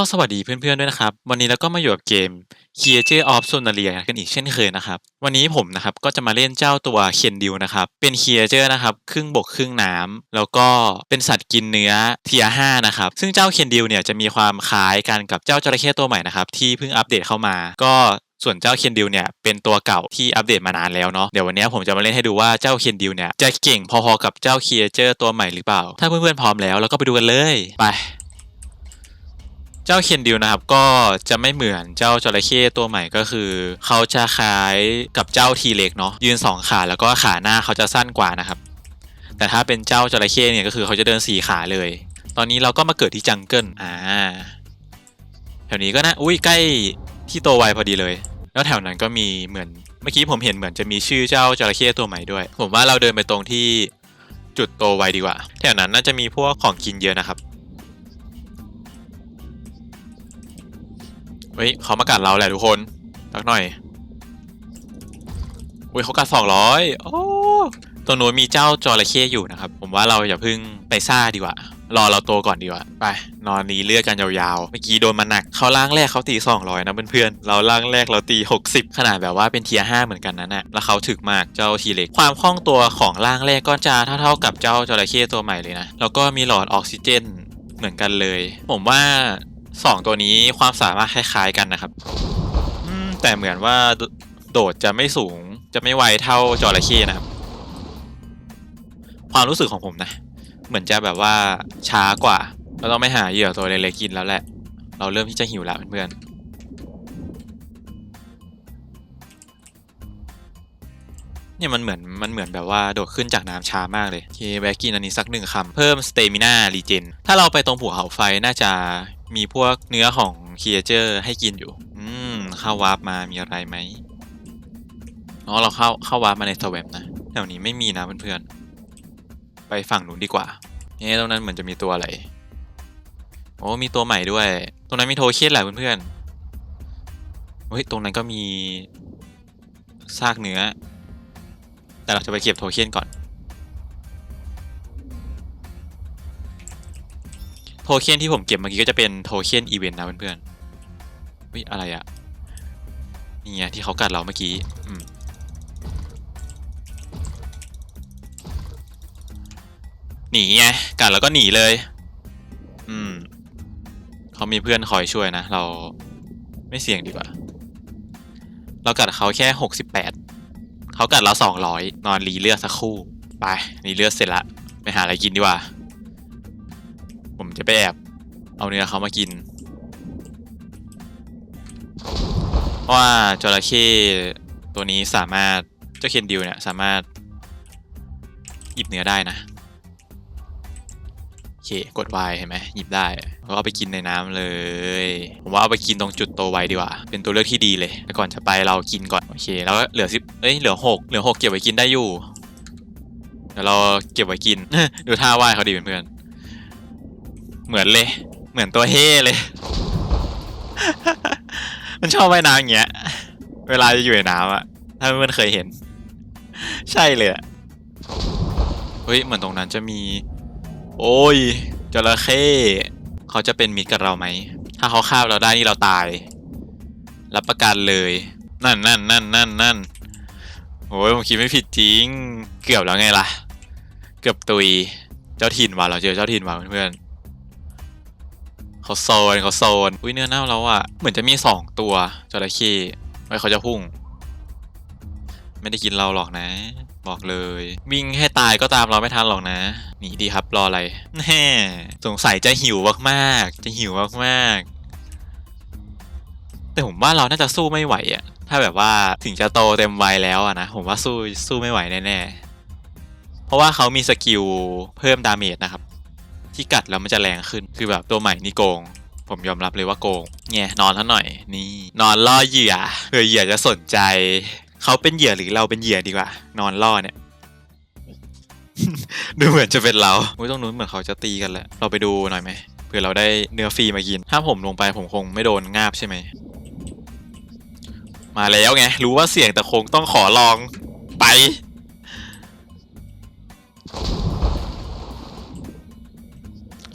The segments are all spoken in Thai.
ก็สวัสดีเพื่อนๆด้วยนะครับ วันนี้เราก็มาอยู่กับเกม Creature of Sonaria กันอีกเช่นเคยนะครับ วันนี้ผมนะครับก็จะมาเล่นเจ้าตัวเคนดิวนะครับ เป็น Creature นะครับครึ่งบกครึ่งน้ำแล้วก็เป็นสัตว์กินเนื้อเทียห้านะครับ ซึ่งเจ้าเคนดิวเนี่ยจะมีความคล้ายกันกับเจ้าจระเข้ตัวใหม่นะครับ ที่เพิ่งอัปเดตเข้ามา ก็ส่วนเจ้าเคนดิวเนี่ยเป็นตัวเก่าที่อัปเดตมานานแล้วเนาะเดี๋ยววันนี้ผมจะมาเล่นให้ดูว่าเจ้าเคนดิวเนี่ยจะเก่งพอๆกับเจ้า Creature ตัวใหม่หรือเปล่า ถ้าเพื่อนๆพร้อมแล้วเราก็ไปดูกันเลยไป จ้าเคนดิวนะครับก็จะไม่เหมือนเจ้าจระเข้ตัวใหม่ก็คือ เขาจะคล้ายกับเจ้าทีเล็กเนาะยืนสองขาแล้วก็ขาหน้าเขาจะสั้นกว่านะครับ แต่ถ้าเป็นเจ้าจระเข้เนี่ยก็คือเขาจะเดินสี่ขาเลย ตอนนี้เราก็มาเกิดที่จังเกิลอ่าแถวนี้ก็นะอุ้ยใกล้ที่โตไวพอดีเลย แล้วแถวนั้นก็มีเหมือนเมื่อกี้ผมเห็นเหมือนจะมีชื่อเจ้าจระเข้ตัวใหม่ด้วย ผมว่าเราเดินไปตรงที่จุดโตไวดีกว่า แถวนั้นน่าจะมีพวกของกินเยอะนะครับ ฮ้ยเขามากัดเราแหละทุกคนสักหน่อยอุ้ยเขากัดสองร้อยโอ้ตรงนู้นมีเจ้าจระเข้อยู่นะครับ ผมว่าเราอย่าเพึ่งไปซ่าดีกว่า รอเราโตก่อนดีกว่า ไป นอนนี้เลือดกันยาวๆ เมื่อกี้โดนมาหนัก เขาล่างแรกเขาตีสองร้อยนะเพื่อนๆ เราล่างแรกเราตีหกสิบขนาดแบบว่าเป็นเทียห้าเหมือนกันนั่นแหละแล้วเขาถึกมากเจ้าทีเล็ก ความคล่องตัวของล่างแรกก็จะเท่าๆกับเจ้าจระเข้ตัวใหม่เลยนะ แล้วก็มีหลอดออกซิเจนเหมือนกันเลย ผมว่า สองตัวนี้ความสามารถคล้ายๆกันนะครับแต่เหมือนว่าโดดจะไม่สูงจะไม่ไวเท่าจอระเข้นะครับ ความรู้สึกของผมนะ เหมือนจะแบบว่าช้ากว่าเราต้องไม่หาเหยื่อตัวเล็กๆกินแล้วแหละ เราเริ่มที่จะหิวแล้วเพื่อนๆเนี่ยมันเหมือนมันเหมือนแบบว่าโดดขึ้นจากน้ำช้ามากเลยเคแวะกินอันนี้สักหนึ่งคำเพิ่มสเตมิน่ารีเจนถ้าเราไปตรงภูเขาไฟน่าจะ มีพวกเนื้อของเค e เจอร์ให้กินอยู่ อืม เข้าวาร์ปมามีอะไรไหมอ๋อเราเข้าเข้าวาร์ปมาในสวมนะแถวนี้ไม่มีนะเพื่อนๆ ไปฝั่งนู้นดีกว่าเอ๊ะตรงนั้นเหมือนจะมีตัวอะไร โอ้มีตัวใหม่ด้วย ตรงนั้นมีโทเค็นแหละเพื่อนๆเฮ้ยตรงนั้นก็มีซากเนื้อ แต่เราจะไปเก็บโทเค็นก่อน เค็นที่ผมเก็บเมื่อกี้ก็จะเป็นโทเค็นอีเวนต์นะเพื่อนๆเฮ้ยอะไรอะนี่ไงที่เขากัดเราเมื่อกี้อืมหนีไงกัดแล้วก็หนีเลย อืมเขามีเพื่อนคอยช่วยนะ เราไม่เสี่ยงดีกว่า เรากัดเขาแค่หกสิบแปดเขากัดเราสองร้อยนอนรีเลือดสักคู่ ไปรีเลือดเสร็จละไปหาอะไรกินดีกว่า ผมจะไปแอบเอาเนื้อเขามากิน เพราะว่าจระเข้ตัวนี้สามารถเจ้าเคนดิวเนี่ยสามารถหยิบเนื้อได้นะโอเคกด Y เห็นไหมหยิบได้แล้วเอาไปกินในน้ำเลย ผมว่าเอาไปกินตรงจุดโตไวดีกว่า เป็นตัวเลือกที่ดีเลยแต่ก่อนจะไปเรากินก่อนโอเคแล้วก็เหลือสิบเอ้ยเหลือหกเหลือหกเก็บไว้กินได้อยู่เดี๋ยวเราเก็บไว้กิน ดูท่าวายเขาดีเพื่อนๆ เหมือนเลย เหมือนตัวเฮ่เลย มันชอบว่ายน้ำอย่างเงี้ย เวลาจะอยู่ในน้ำอะถ้าเพื่อนเคยเห็น ใช่เลยอะเฮ้ย เหมือนตรงนั้นจะมี โอ้ยจระเข้เขาจะเป็นมิตรกับเราไหม ถ้าเขาฆ่าเราได้นี่เราตาย รับประกันเลย นั่นนั่นนั่นนั่นนั่นโอ้ยผมคิดไม่ผิดจริง เกือบแล้วไงล่ะ เกือบตุย เจ้าถิ่นว่ะเราเจอเจ้าถิ่นว่ะเพื่อน เขาโซนเขาโซนอุ้ยเนื้อเน่าแล้วอะเหมือนจะมีสองตัวจระเข้ไว้เขาจะพุ่ง ไม่ได้กินเราหรอกนะ บอกเลย วิ่งให้ตายก็ตามเราไม่ทันหรอกนะหนีดีครับรออะไรแน่สงสัยจะหิวมากๆ จะหิวมากๆ แต่ผมว่าเราน่าจะสู้ไม่ไหวอะถ้าแบบว่าถึงจะโตเต็มวัยแล้วอะนะผมว่าสู้สู้ไม่ไหวแน่ๆเพราะว่าเขามีสกิลเพิ่มดาเมจนะครับ ที่กัดแล้วมันจะแรงขึ้นคือแบบตัวใหม่นี่โกง ผมยอมรับเลยว่าโกงเนี่ยนอนท่าหน่อยนี่ นอนล่อเหยื่อเผื่อเหยื่อจะสนใจเขาเป็นเหยื่อหรือเราเป็นเหยื่อดีกว่า นอนล่อเนี่ยดูเหมือนจะเป็นเราอุ้ยตรงนู้นเหมือนเขาจะตีกันแหละ เราไปดูหน่อยไหมเผื่อเราได้เนื้อฟรีมากิน ถ้าผมลงไปผมคงไม่โดนงาบใช่ไหม มาแล้วไง รู้ว่าเสี่ยงแต่คงต้องขอลองไป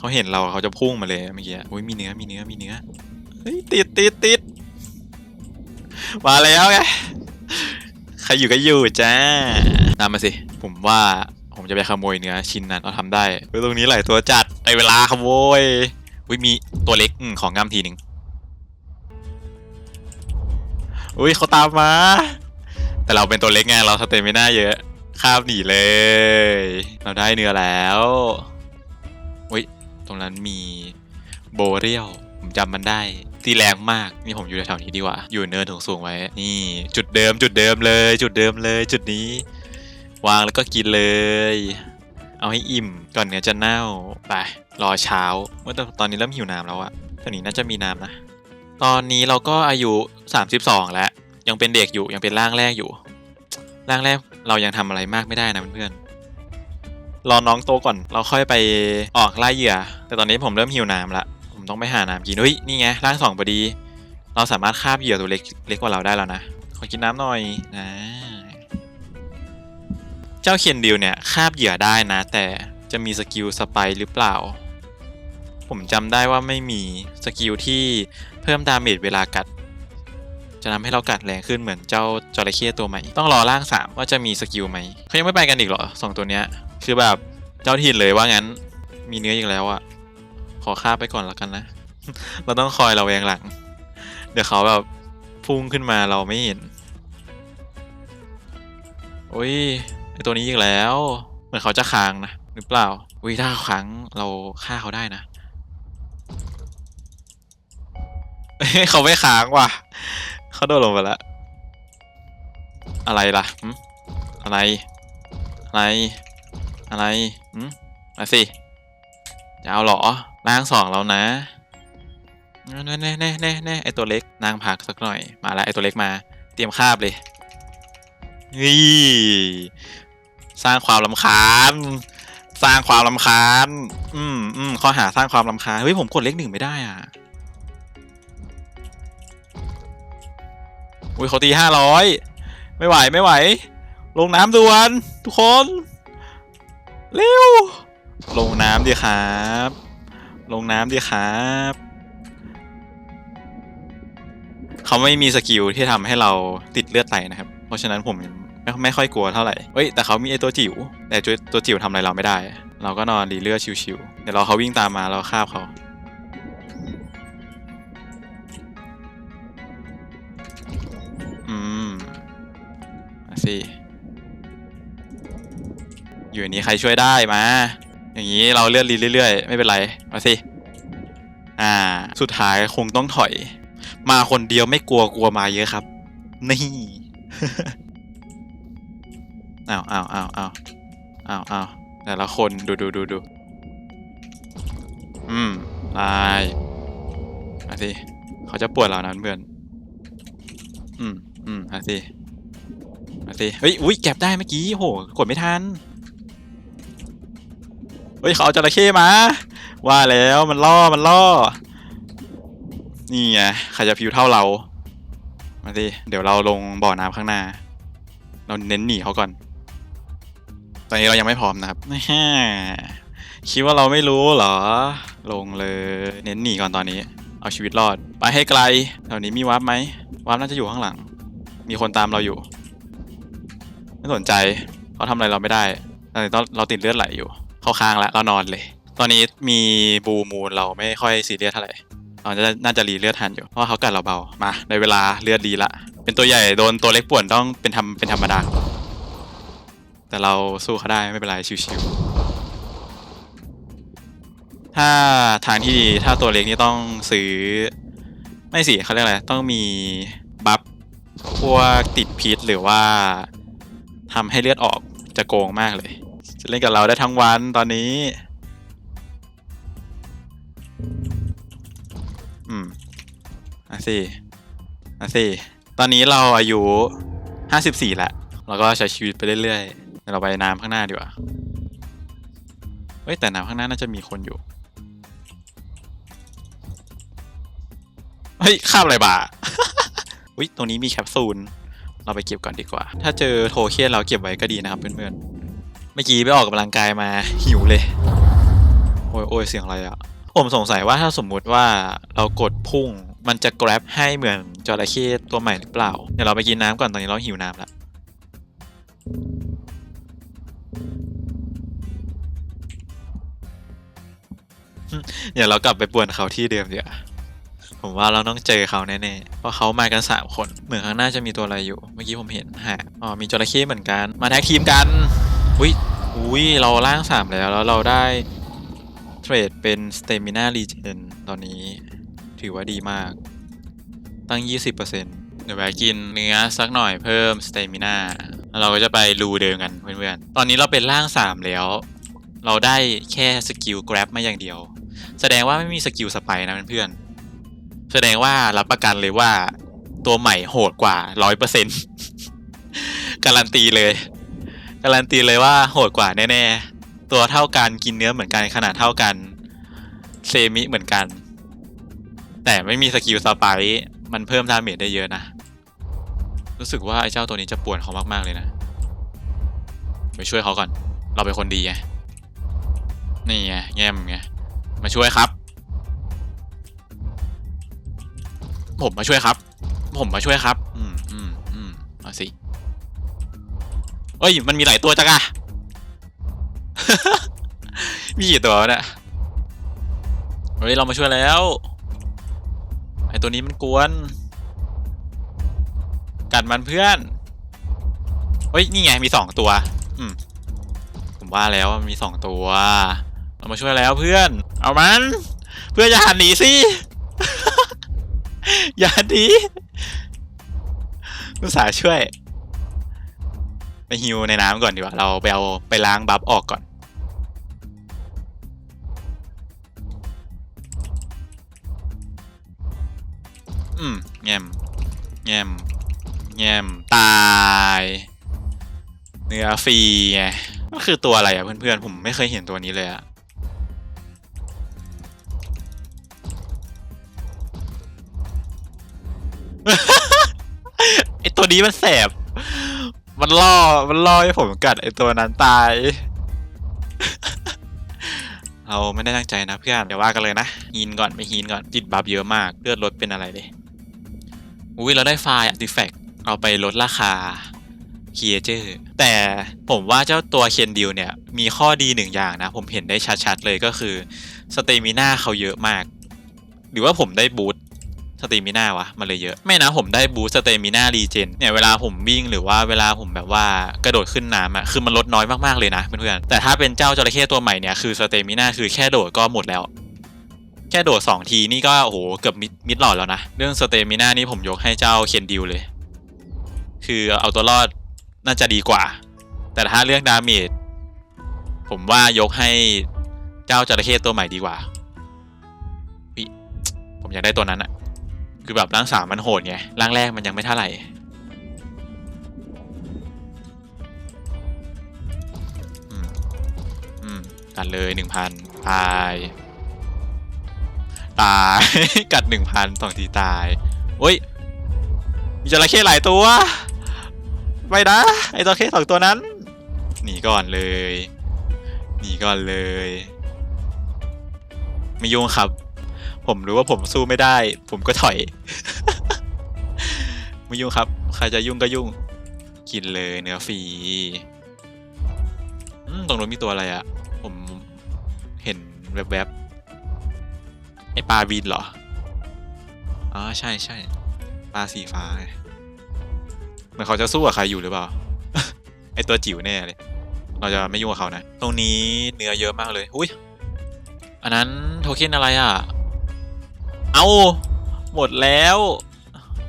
เขาเห็นเราเขาจะพุ่งมาเลยเมื่อกี้อุ้ยมีเนื้อมีเนื้อมีเนื้อเฮ้ยติดติดติดมาแล้วไงใครอยู่ก็อยู่จ้าตามมาสิ ผมว่าผมจะไปขโมยเนื้อชิ้นนั้นเราทำได้เฮ้ตรงนี้หลายตัวจัดในเวลาขโมยอุ้ยมีตัวเล็กอมของงามทีหนึ่งอุ้ยเขาตามมา แต่เราเป็นตัวเล็กไงเราสเตมิน่าเยอะข้ามหนีเลย เราได้เนื้อแล้ว ตรงนั้นมีโบเรียลผมจำมันได้ตีแรงมากนี่ผมอยู่แถวนี้ดีกว่า อยู่เนินสูงไว้ นี่จุดเดิมจุดเดิมเลย จุดเดิมเลย จุดนี้ วางแล้วก็กินเลย เอาให้อิ่มก่อนเนื้อจะเน่าไปรอเช้าเมื่อตอนนี้เริ่มหิวน้ำแล้วอะตอนนี้น่าจะมีน้ำนะ ตอนนี้เราก็อายุ 32 แล้ว ยังเป็นเด็กอยู่ยังเป็นร่างแรกอยู่ ร่างแรกเรายังทำอะไรมากไม่ได้นะเพื่อนๆ รอน้องโตก่อน เราค่อยไปออกล่าเหยื่อ แต่ตอนนี้ผมเริ่มหิวน้ำละ ผมต้องไปหาน้ำกินเฮ้ยนี่ไงร่างสองพอดี เราสามารถคาบเหยื่อตัวเล็กเล็กกว่าเราได้แล้วนะ ขอกินน้ำหน่อยนะ เจ้าเคียนดิวเนี่ยคาบเหยื่อได้นะ แต่จะมีสกิลสไปหรือเปล่า ผมจำได้ว่าไม่มีสกิลที่เพิ่มดาเมจเวลากัดจะทำให้เรากัดแรงขึ้นเหมือนเจ้าจระเข้ตัวใหม่ ต้องรอร่างสามว่าจะมีสกิลไหมเขายังไม่ไปกันอีกเหรอสองตัวเนี้ย คือแบบเจ้าถิ่นเลยว่างั้น มีเนื้ออีกแล้วอะขอฆ่าไปก่อนแล้วกันนะ เราต้องคอยเราแวงหลัง เดี๋ยวเขาแบบพุ่งขึ้นมาเราไม่เห็น โอ้ยไอตัวนี้อีกแล้ว เหมือนเขาจะค้างนะหรือเปล่าอุ้ยถ้าค้างเราฆ่าเขาได้นะเขาไม่ค้างว่ะ เขาโดดลงไปแล้ว อะไรล่ะ อะไร อะไร อะไรหึมมาสิจะเอาหรอร่างสองแล้วนะแน่แน่แน่แน่แน่ไอตัวเล็กนางพักสักหน่อยมาแล้วไอตัวเล็กมา เตรียมคาบเลยนี่สร้างความลำคาญสร้างความลำคาญอืมอืมข้อหาสร้างความลำคาญเฮ้ยผมกดเลขหนึ่งไม่ได้อะอุ้ยเขาตีห้าร้อยไม่ไหวไม่ไหว ลงน้ำด่วน ทุกคน เร็ว ลงน้ำดีครับ ลงน้ำดีครับ เขาไม่มีสกิลที่ทำให้เราติดเลือดไตนะครับ เพราะฉะนั้นผมไม่ไม่ค่อยกลัวเท่าไหร่เฮ้ยแต่เขามีไอตัวจิ๋ว แต่ตัวตัวจิ๋วทำอะไรเราไม่ได้ เราก็นอนรีเลือดชิวๆ เดี๋ยวเรอเขาวิ่งตามมาเราคาบเขาอืมสิ อยู่นี้ใครช่วยได้มา อย่างนี้เราเลื่อนรีเรื่อยๆ ไม่เป็นไรมาสิ อ่า สุดท้ายคงต้องถอย มาคนเดียวไม่กลัวกลัวมาเยอะครับ นี่อ้าวอ้าวอ้าวอ้าวอ้าวอ้าวแต่ละคนดูดูดูดูอืมลายมาสิเขาจะปวดเรานะเพื่อน อืมอืมมาสิมาสิเฮ้ยอุ้ยแก็บได้เมื่อกี้โหกดไม่ทัน เฮ้ยเขาเอาจระเข้มา ว่าแล้วมันล่อมันล่อ นี่ไงใครจะผิวเท่าเรา มาสิเดี๋ยวเราลงบ่อน้ำข้างหน้า เราเน้นหนีเขาก่อน ตอนนี้เรายังไม่พร้อมนะครับคิดว่าเราไม่รู้เหรอ ลงเลย เน้นหนีก่อนตอนนี้ เอาชีวิตรอด ไปให้ไกลแถวนี้มีวาร์ปไหมวาร์ปน่าจะอยู่ข้างหลัง มีคนตามเราอยู่ ไม่สนใจเขาทำอะไรเราไม่ได้ตอนนี้เราติดเลือดไหลอยู่ เข้าค้างแล้วเรานอนเลย ตอนนี้มีบูมูลเราไม่ค่อยซีเรียสเท่าไหร่เราจะน่าจะรีเลือดทันอยู่เพราะเขากัดเราเบามาในเวลาเลือดดีละ เป็นตัวใหญ่โดนตัวเล็กป่วนต้องเป็นธรรมเป็นธรรมดา แต่เราสู้เขาได้ไม่เป็นไรชิวๆถ้าทางที่ดีถ้าตัวเล็กนี่ต้องซื้อไม่สิเขาเรียกอะไรต้องมีบัฟพวกติดพิษหรือว่าทำให้เลือดออกจะโกงมากเลย จะเล่นกับเราได้ทั้งวันตอนนี้ อืมอะสิอะสิตอนนี้เราอายุห้าสิบสี่แล้วเราก็ใช้ชีวิตไปเรื่อยๆเดี๋ยวเราไปน้ำข้างหน้าดีกว่าเฮ้ยแต่น้ำข้างหน้าน่าจะมีคนอยู่เฮ้ยข้ามอะไรบ่าอุ้ยตรงนี้มีแคปซูล เราไปเก็บก่อนดีกว่า ถ้าเจอโทเค็นเราเก็บไว้ก็ดีนะครับเพื่อนๆ เมื่อกี้ไปออกกำลังกายมาหิวเลย โอ้ยโอ้ยเสียงอะไรอะผมสงสัยว่าถ้าสมมุติว่าเรากดพุ่งมันจะ grab ให้เหมือนจระเข้ตัวใหม่หรือเปล่า เดี๋ยวเราไปกินน้ำก่อนตอนนี้เราหิวน้ำแล้วเดี๋ยวเรากลับไปป่วนเขาที่เดิมเดี๋ยวผมว่าเราต้องเจอเขาแน่ๆ เพราะเขามากันสามคน เหมือนข้างหน้าจะมีตัวอะไรอยู่ เมื่อกี้ผมเห็นฮะอ๋อ มีจระเข้เหมือนกัน มาแท็กทีมกัน อุ้ยอุ้ยเราล่างสามแล้วแล้วเราได้เทรดเป็นสเตมินารีเจนตอนนี้ถือว่าดีมาก ตั้ง 20%เดี๋ยวไปกินเนื้อสักหน่อยเพิ่มสเตมินาแล้วเราก็จะไปรูเดิมกันเพื่อนๆ ตอนนี้เราเป็นร่าง3แล้ว เราได้แค่สกิล grab มาอย่างเดียว แสดงว่าไม่มีสกิลสไปนะเพื่อนๆ แสดงว่ารับประกันเลยว่าตัวใหม่โหดกว่า100%การันตีเลย การันตีเลยว่าโหดกว่าแน่ๆ ตัวเท่ากันกินเนื้อเหมือนกันขนาดเท่ากัน เซมิเหมือนกัน แต่ไม่มีสกิลสไปร์มันเพิ่มดาเมจได้เยอะนะ รู้สึกว่าไอ้เจ้าตัวนี้จะป่วนเขามากๆเลยนะ ไปช่วยเขาก่อน เราเป็นคนดีไง นี่ไงแง้มไง มาช่วยครับ ผมมาช่วยครับ ผมมาช่วยครับ อืมอืมอืมเอาสิ เอ้ย มันมีหลายตัวจังอะ มีกี่ตัววะเนี่ยเฮ้ยเรามาช่วยแล้ว ไอตัวนี้มันกวน กัดมันเพื่อนเฮ้ย นี่ไง มีสองตัว อืม ผมว่าแล้วว่ามันมีสองตัว เรามาช่วยแล้วเพื่อน เอามัน เพื่อนอย่าหันหนีสิ อย่าหันหนีอุตส่าช่วย ไปฮิวในน้ำก่อนดีกว่า เราไปเอาไปล้างบัฟออกก่อน อืมแงมแงมแงมตายเนื้อฟรีไงมันคือตัวอะไรอะเพื่อนๆ ผมไม่เคยเห็นตัวนี้เลยอะไอตัวนี้มันแสบ มันล่อ มันล่อให้ผมกัดไอตัวนั้นตาย เราไม่ได้ตั้งใจนะเพื่อนเดี๋ยวว่ากันเลยนะฮีนก่อนไปฮีนก่อนติดบัฟเยอะมากเลือดลดเป็นอะไรเลยอุ้ยเราได้ไฟล์ artifact เอาไปลดราคา c r e a t u r e แต่ผมว่าเจ้าตัวเคนดิวเนี่ย มีข้อดีหนึ่งอย่างนะ ผมเห็นได้ชัดๆเลยก็คือสเตมิน่าเขาเยอะมาก หรือว่าผมได้บูต สเตมิน่าวะมันเลยเยอะ ไม่นะผมได้บูสเตมิน่ารีเจนเนี่ยเวลาผมวิ่งหรือว่าเวลาผมแบบว่ากระโดดขึ้นน้ำอะคือมันลดน้อยมากๆเลยนะเพื่อนๆแต่ถ้าเป็นเจ้าจระเข้ตัวใหม่เนี่ยคือสเตมิน่าคือแค่โดดก็หมดแล้ว แค่โดดสองทีนี่ก็โอ้โหเกือบมิดมิดหลอดแล้วนะ เรื่องสเตมิน่านี่ผมยกให้เจ้าเคนดิวเลย คือเอาตัวรอดน่าจะดีกว่า แต่ถ้าเรื่องดาเมจผมว่ายกให้เจ้าจระเข้ตัวใหม่ดีกว่าผมอยากได้ตัวนั้นอะ คือแบบร่างสามมันโหดไงร่างแรกมันยังไม่เท่าไหร่อืมอืมตัดเลยหนึ่งพันตาย ตาย กัดหนึ่งพันสองทีตายโอ้ย มีจระเข้หลายตัวไม่นะ ไอจระเข้สองตัวนั้น หนีก่อนเลย หนีก่อนเลย ไม่ยุ่งครับ ผมรู้ว่าผมสู้ไม่ได้ ผมก็ถอย ไม่ยุ่งครับ ใครจะยุ่งก็ยุ่ง กินเลยเนื้อฟรีตรงนู้นมีตัวอะไรอะผมเห็นแวบๆ ไอปลาบินเหรอ อ๋อ ใช่ใช่ปลาสีฟ้าเหมือนเขาจะสู้กับใครอยู่หรือเปล่า ไอตัวจิ๋วแน่เลย เราจะไม่ยุ่งกับเขานะ ตรงนี้เนื้อเยอะมากเลย อุ้ยอันนั้นโทเค็นอะไรอะ เอาหมดแล้ว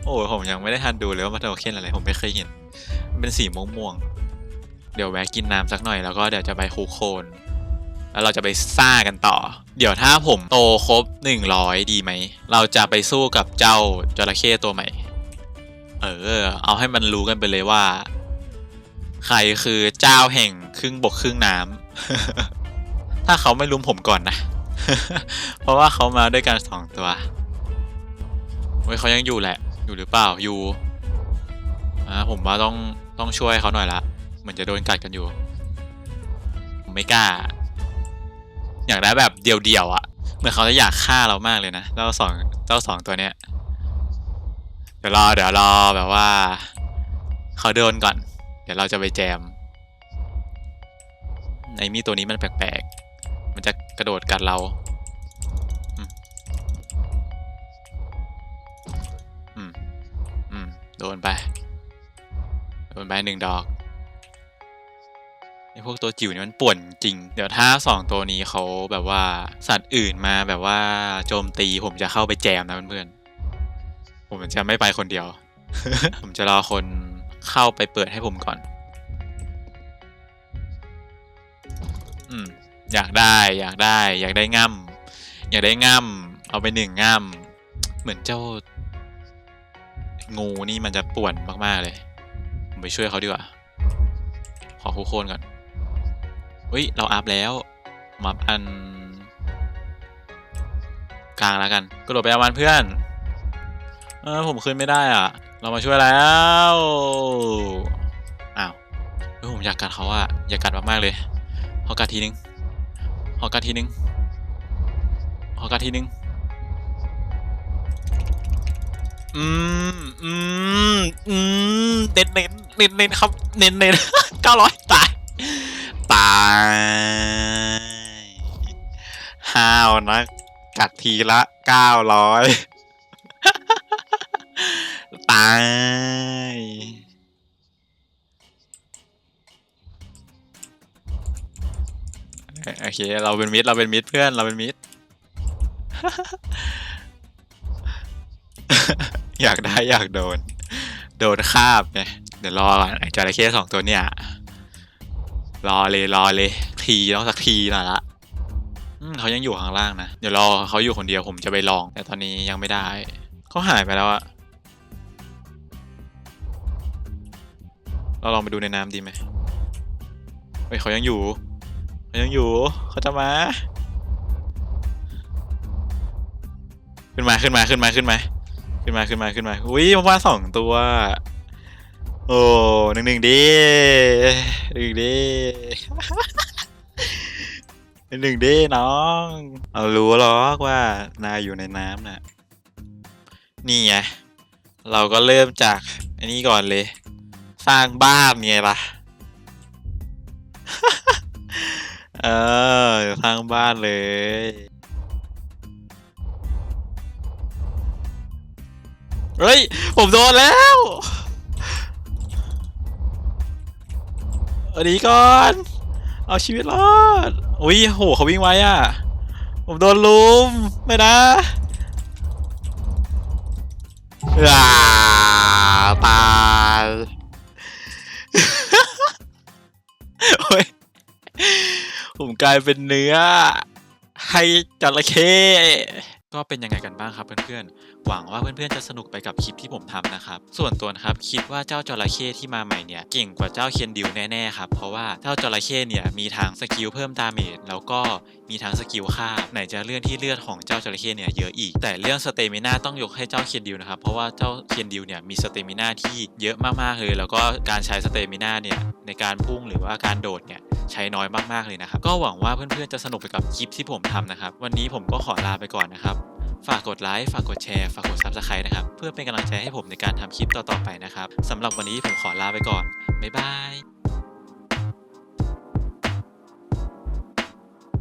โอ้ผมยังไม่ได้ทันดูเลยว่ามันโทเค็นอะไร ผมไม่เคยเห็นมันเป็นสีม่วงๆเดี๋ยวแวะกินน้ำสักหน่อยแล้วก็เดี๋ยวจะไปคูโคน แล้วเราจะไปซ่ากันต่อ เดี๋ยวถ้าผมโตครบ 100 ดีไหม เราจะไปสู้กับเจ้าจระเข้ตัวใหม่ เออ เอาให้มันรู้กันไปเลยว่า ใครคือเจ้าแห่งครึ่งบกครึ่งน้ำถ้าเขาไม่ลุมผมก่อนนะ เพราะว่าเขามาด้วยกันสองตัวเฮ้ยเขายังอยู่แหละ อยู่หรือเปล่า อยู่อ่าผมว่าต้องต้องช่วยเขาหน่อยละเหมือนจะโดนกัดกันอยู่ ผมไม่กล้า อยากได้แบบเดี่ยวๆอะ่ะ เหมือนเขาจะอยากฆ่าเรามากเลยนะ เจ้าสองเจ้าสองตัวเนี้ย เดี๋ยวรอเดี๋ยวรอแบบว่าเขาเดินก่อน เดี๋ยวเราจะไปแจมไอมีตัวนี้มันแปลกๆ มันจะกระโดดกัดเราอืมอืมโดนไปโดนไปหนึ่งดอกไอพวกตัวจิ๋วนี่มันป่วนจริง เดี๋ยวถ้าสองตัวนี้เขาแบบว่าสัตว์อื่นมาแบบว่าโจมตีผมจะเข้าไปแจมนะเพื่อนๆผมจะไม่ไปคนเดียว ผมจะรอคนเข้าไปเปิดให้ผมก่อน อยากได้อยากได้ อยากได้ง่ำอยากได้ง่ำเอาไปหนึ่งง่ำเหมือนเจ้า งูนี่มันจะป่วนมากๆเลย ผมไปช่วยเขาดีกว่า ขอคู่โคนก่อนเฮ้ย เราอัพแล้วมาอัพอัน กลางแล้วกัน กระโดดไปเอามันเพื่อน เออผมขึ้นไม่ได้อะ เรามาช่วยแล้วอ้าวเฮ้ยผมอยากกัดเขาอะอยากกัดมากๆเลยขอกัดทีนึง ขอกัดทีนึงขอกัดทีนึงอืมอืมอืมเน้นเน้นเน้นเน้นครับ เน้นเน้นเก้าร้อยตาย ตายห้าวนะกัดทีละเก้าร้อยตาย โอเค เราเป็นมิตรเราเป็นมิตรเพื่อนเราเป็นมิตรอยากได้อยากโดน โดนคาบไงเดี๋ยวรอก่อนไอ้จระเข้สองตัวเนี่ย รอเลยรอเลย ทีต้องสักทีหน่อยละเขายังอยู่ข้างล่างนะ เดี๋ยวรอเขาอยู่คนเดียวผมจะไปลอง แต่ตอนนี้ยังไม่ได้ เขาหายไปแล้วอะเราลองไปดูในน้ำดีไหมเฮ้ยเขายังอยู่ ยังอยู่เขาจะมาขึ้นมาขึ้นมาขึ้นมาขึ้นมาขึ้นมาขึ้นมาขึ้นมาอุ้ยมาว่าสองตัวโอ้หนึ่งหนึ่งดีหนึ่งดีหนึ่งดีน้องเอารู้หรอกว่านายอยู่ในน้ำน่ะนี่ไงเราก็เริ่มจากอันนี้ก่อนเลย สร้างบ้านไงล่ะ เออสร้างบ้านเลย เฮ้ย ผมโดนแล้วเอาดีก่อน เอาชีวิตรอด อุ้ยโหเขาวิ่งไวอะ ผมโดนลุม ไม่นะอ่าตาย ผมกลายเป็นเนื้อ ให้จระเข้ก็เป็นยังไงกันบ้างครับเพื่อนๆ หวังว่าเพื่อนๆจะสนุกไปกับคลิปที่ผมทำนะครับ ส่วนตัวนะครับคิดว่าเจ้าจระเข้ที่มาใหม่เนี่ยเก่งกว่าเจ้าเคนดิวแน่ๆครับเพราะว่าเจ้าจระเข้เนี่ยมีทั้งสกิลเพิ่มดาเมจแล้วก็มีทั้งสกิลฆ่าไหนจะเรื่องที่เลือดของเจ้าจระเข้เนี่ยเยอะอีก แต่เรื่องสเตมินาต้องยกให้เจ้าเคนดิวนะครับเพราะว่าเจ้าเคนดิวเนี่ยมีสเตมินาที่เยอะมากๆเลยแล้วก็การใช้สเตมินาเนี่ยในการพุ่งหรือว่าการโดดเนี่ยใช้น้อยมากๆเลยนะครับก็หวังว่าเพื่อนๆจะสนุกไปกับคลิปที่ผมทำนะครับ วันนี้ผมก็ขอลาไปก่อนนะครับ ฝากกดไลค์ ฝากกดแชร์ ฝากกด Subscribe นะครับ เพื่อเป็นกำลังใจให้ผมในการทำคลิปต่อๆไปนะครับสำหรับวันนี้ผมขอลาไปก่อน บ๊ายบาย